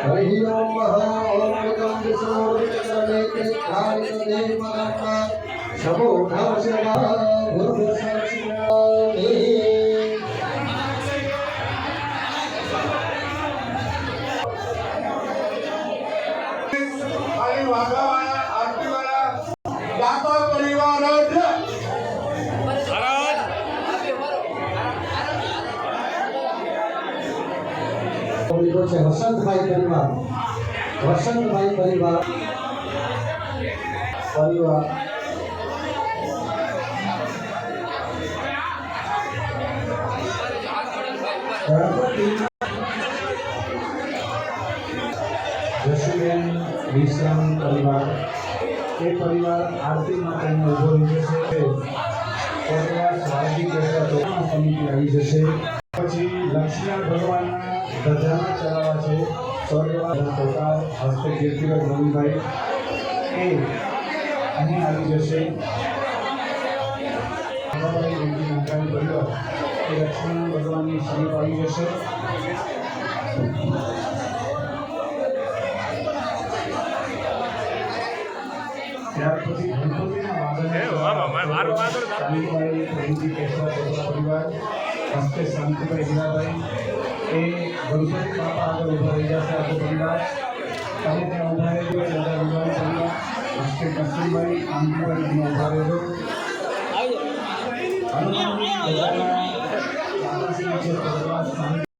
હરિ ઓમ ઓમ એકમ વિષ્ણુ ચક્રને ત્રિકાલિક દેવમગા શમો નમસ્કાર ગુરુ સત્સંગે અને વાઘાવાળા આરતીવાળા લીધો છે. વસંતભાઈ પરિવાર વસંતભાઈ પરિવાર. પરિવાર. જશુબેન વિશ્રામ પરિવાર. એ પરિવાર આરતી માટેનો ઊભો રહી જશે. પરિવાર સ્વાગતી સમિતિ આવી જશે. લક્ષ્મણ ભગવાનના ધજાના ચલાવા છે સ્વર્ગવાસના ટોકા હસ્તે કીર્તિભાઈ નવીનભાઈ એ અહીં આવી જશે. પરિવાર એ લક્ષ્મણ ભગવાનની સમીપ આવી જશે. ત્યાર પછી ગણપતિના ચોપડા પરિવાર હસ્તે શાંતિભાઈ હીરાભાઈ એ ગણપતિ બાપા આગળ ઊભા રહી જશે આખો પરિવાર. તમે ત્યાં ઊભા રહેજો વિવાહ પરિવાર. હસ્તે કસ્તુરભાઈ આમજીભાઈ તમે ઊભા રહેજો.